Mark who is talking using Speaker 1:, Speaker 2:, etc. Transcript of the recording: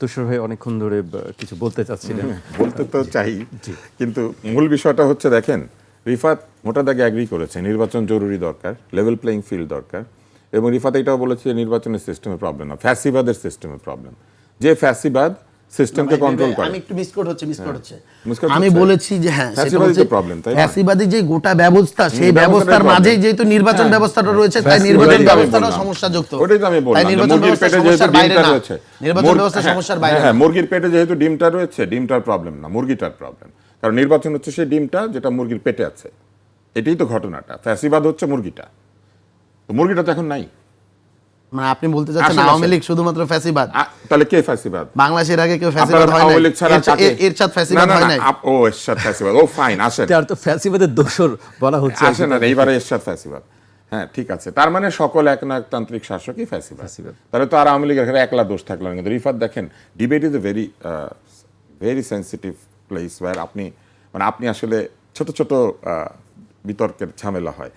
Speaker 1: তুষার ভাই অনেকক্ষণ ধরে কিছু বলতে চাচ্ছিলেন।
Speaker 2: বলতে তো চাই কিন্তু মূল বিষয়টা হচ্ছে দেখেন রিফাত মোটা দাগে অ্যাগ্রি করেছে নির্বাচন জরুরি দরকার লেভেল প্লেইং ফিল্ড দরকার এবং রিফাত এটাও বলেছে যে নির্বাচনের সিস্টেমে প্রবলেম না ফ্যাসিবাদের সিস্টেমে প্রবলেম যে ফ্যাসিবাদ সিস্টেমকে কন্ট্রোল করে।
Speaker 3: আমি একটু মিসকোট হচ্ছে মিসকোট হচ্ছে। আমি বলেছি যে হ্যাঁ সেটা হচ্ছে
Speaker 2: problem, তাই
Speaker 3: ফ্যাসিবাদী যে গোটা ব্যবস্থা সেই ব্যবস্থার যেহেতু নির্বাচন
Speaker 2: হ্যাঁ।
Speaker 3: ব্যবস্থাটা রয়েছে তাই নির্বাচন সমস্যাযুক্ত
Speaker 2: ওটাই তো আমি বললাম
Speaker 3: নির্বাচন
Speaker 2: মুরগির পেটে যেহেতু ডিমটা রয়েছে
Speaker 3: নির্বাচন ব্যবস্থা
Speaker 2: হ্যাঁ,
Speaker 3: সমস্যার বাইরে
Speaker 2: হ্যাঁ মুরগির পেটে যেহেতু ডিমটা রয়েছে ডিমটার প্রবলেম না মুরগিটার প্রবলেম কারণ নির্বাচন হচ্ছে সেই ডিমটা যেটা মুরগির পেটে আছে। এটাই তো ঘটনাটা। ফ্যাসিবাদ হচ্ছে মুরগিটা। তো মুরগিটা তো এখন নাই।
Speaker 3: মানে আপনি বলতে চাচ্ছেন
Speaker 2: আসেন,
Speaker 3: আওয়ামী লীগ শুধুমাত্র ফ্যাসিবাদ?
Speaker 2: তাহলে কে ফ্যাসিবাদ?
Speaker 3: বাংলাদেশের আগে কেউ ফ্যাসিবাদ হয় নাই।
Speaker 2: ছাড়া
Speaker 3: ফ্যাসিবাদ হয় নাই।
Speaker 2: ও এরশাদ ফ্যাসিবাদ। ও ফাইন আসেন।
Speaker 1: আর তো ফ্যাসিবাদের দোষর বলা হচ্ছে। আর কি।
Speaker 2: আসে না এইবারে এরশাদ ফ্যাসিবাদ। হ্যাঁ ঠিক আছে। তার মানে সকল একনায়কতান্ত্রিক শাসকই
Speaker 1: ফ্যাসিবাদ।
Speaker 2: তাহলে তো আর আওয়ামী লীগের এখানে একলা দোষ থাকল না। কিন্তু রিফাত দেখেন debate is a very very sensitive place where আপনি মানে আপনি আসলে ছোট ছোট আহ, বিতর্কের ঝামেলা হয়।